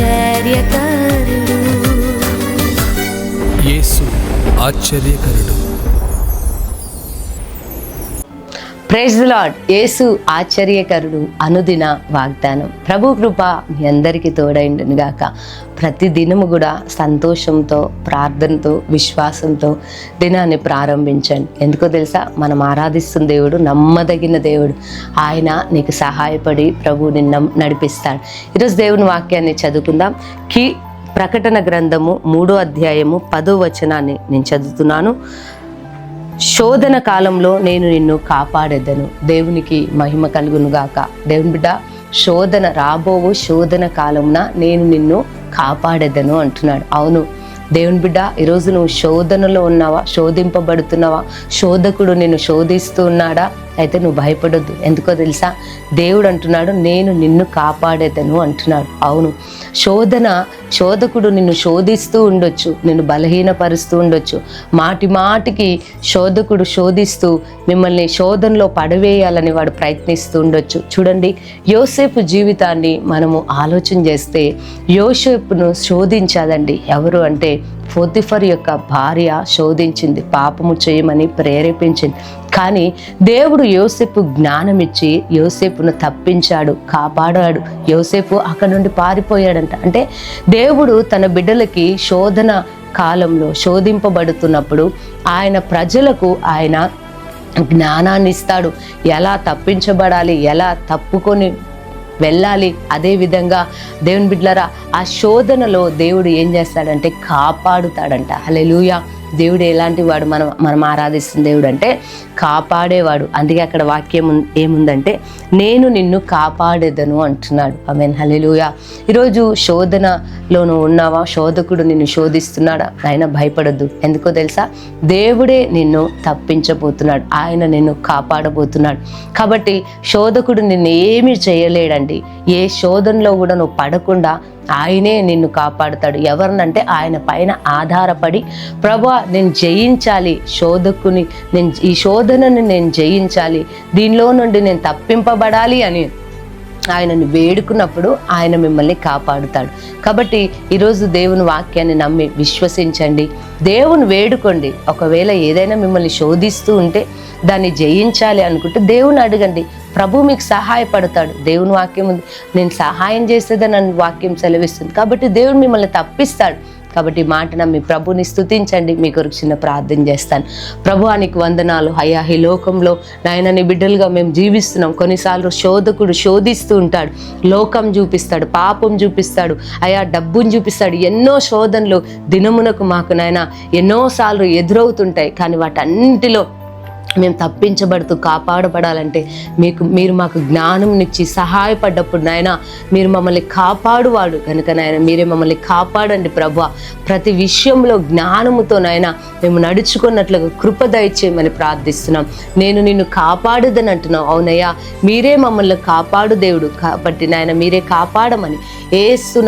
ఆశ్చర్యకరుడు. యేసు ఆశ్చర్యకరుడు. Praise lord యేసు ఆశ్చర్యకరుడు అనుదిన వాగ్దానం. ప్రభు కృప మీ అందరికీ తోడైండును గాక. ప్రతి దినము కూడా సంతోషంతో ప్రార్థనతో విశ్వాసంతో దినాన్ని ప్రారంభించండి. ఎందుకో తెలుసా? మనం ఆరాధిస్తున్న దేవుడు నమ్మదగిన దేవుడు. ఆయన నీకు సహాయపడి ప్రభు నిన్న నడిపిస్తాడు. ఈరోజు దేవుని వాక్యాన్ని చదువుకుందాం. కీ ప్రకటన గ్రంథము మూడో అధ్యాయము పదో వచనాన్ని నేను చదువుతున్నాను. శోధన కాలంలో నేను నిన్ను కాపాడేదను. దేవునికి మహిమ కలుగును గాక దేవుని బిడ్డ శోధన రాబోవు శోధన కాలమున నేను నిన్ను కాపాడేదను అంటున్నాడు. అవును దేవుని బిడ్డ ఈరోజు నువ్వు శోధనలో ఉన్నావా? శోధింపబడుతున్నావా? శోధకుడు నిన్ను శోధిస్తూ ఉన్నాడా? అయితే నువ్వు భయపడొద్దు. ఎందుకో తెలుసా? దేవుడు అంటున్నాడు నేను నిన్ను కాపాడేదను అంటున్నాడు. అవును. శోధన శోధకుడు నిన్ను శోధిస్తూ ఉండొచ్చు నిన్ను బలహీనపరుస్తూ ఉండొచ్చు. మాటి మాటికి శోధకుడు శోధిస్తూ మిమ్మల్ని శోధనలో పడవేయాలని వాడు ప్రయత్నిస్తూ ఉండొచ్చు. చూడండి యోసేపు జీవితాన్ని మనము ఆలోచన చేస్తే యోసేపును శోధించాదండి ఎవరు అంటే పొతిఫర్ యొక్క భార్య శోధించింది పాపము చేయమని ప్రేరేపించింది. కానీ దేవుడు యోసేపు జ్ఞానం ఇచ్చి యోసేపును తప్పించాడు కాపాడాడు. యోసేపు అక్కడ నుండి పారిపోయాడంట. అంటే దేవుడు తన బిడ్డలకి శోధన కాలంలో శోధింపబడుతున్నప్పుడు ఆయన ప్రజలకు ఆయన జ్ఞానాన్ని ఇస్తాడు. ఎలా తప్పించబడాలి ఎలా తప్పుకొని వెళ్ళాలి. అదే విధంగా దేవుని బిడ్డలరా ఆ శోధనలో దేవుడు ఏం చేస్తాడంటే కాపాడుతాడంట. హల్లెలూయా. దేవుడు ఎలాంటి వాడు మనం మనం ఆరాధిస్తున్న దేవుడు అంటే కాపాడేవాడు. అందుకే అక్కడ వాక్యం ఏముందంటే నేను నిన్ను కాపాడేదను అంటున్నాడు. ఐ మీన్ హలెలుయా ఈరోజు శోధనలోను ఉన్నావా? శోధకుడు నిన్ను శోధిస్తున్నాడా? ఆయన భయపడొద్దు. ఎందుకో తెలుసా? దేవుడే నిన్ను తప్పించబోతున్నాడు. ఆయన నిన్ను కాపాడబోతున్నాడు. కాబట్టి శోధకుడు నిన్ను ఏమి చేయలేడండి. ఏ శోధనలో కూడా నువ్వు పడకుండా ఆయనే నిన్ను కాపాడుతాడు. ఎవరినంటే ఆయన పైన ఆధారపడి ప్రభా నేను జయించాలి. శోధకుని నేను ఈ శోధనని నేను జయించాలి. దీనిలో నుండి నేను తప్పింపబడాలి అని ఆయనను వేడుకున్నప్పుడు ఆయన మిమ్మల్ని కాపాడుతాడు. కాబట్టి ఈరోజు దేవుని వాక్యాన్ని నమ్మి విశ్వసించండి. దేవుని వేడుకోండి. ఒకవేళ ఏదైనా మిమ్మల్ని శోధిస్తూ ఉంటే దాన్ని జయించాలి అనుకుంటే దేవుని అడగండి. ప్రభు మీకు సహాయపడతాడు. దేవుని వాక్యం ఉంది. నేను సహాయం చేసేదని నన్ను వాక్యం సెలవిస్తుంది. కాబట్టి దేవుడు మిమ్మల్ని తప్పిస్తాడు. కాబట్టి మాట నమ్మి ప్రభుని స్తుతించండి. మీ కొరకు చిన్న ప్రార్థన చేస్తాను. ప్రభువానికి వందనాలు. అయ్యా ఈ లోకంలో నాయన నీ బిడ్డలుగా మేము జీవిస్తున్నాం. కొన్నిసార్లు శోధకుడు శోధిస్తూ ఉంటాడు. లోకం చూపిస్తాడు పాపం చూపిస్తాడు. అయా డబ్బును చూపిస్తాడు. ఎన్నో శోధనలు దినమునకు మాకు నాయన ఎన్నోసార్లు ఎదురవుతుంటాయి. కానీ వాటన్నిటిలో మేము తప్పించబడుతూ కాపాడబడాలంటే మీకు మీరు మాకు జ్ఞానం ఇచ్చి సహాయపడ్డప్పుడు నాయన మీరు మమ్మల్ని కాపాడువాడు కనుక నాయన మీరే మమ్మల్ని కాపాడండి ప్రభు ప్రతి విషయంలో జ్ఞానముతో నాయన మేము నడుచుకున్నట్లుగా కృప దయచేయమని ప్రార్థిస్తున్నాం. నేను నిన్ను కాపాడుదని అంటున్నావు. అవునయ్యా మీరే మమ్మల్ని కాపాడు దేవుడు కాబట్టి నాయన మీరే కాపాడమని ఏసు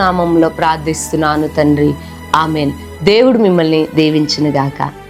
ప్రార్థిస్తున్నాను తండ్రి. ఆమెన్. దేవుడు మిమ్మల్ని దీవించునుగాక.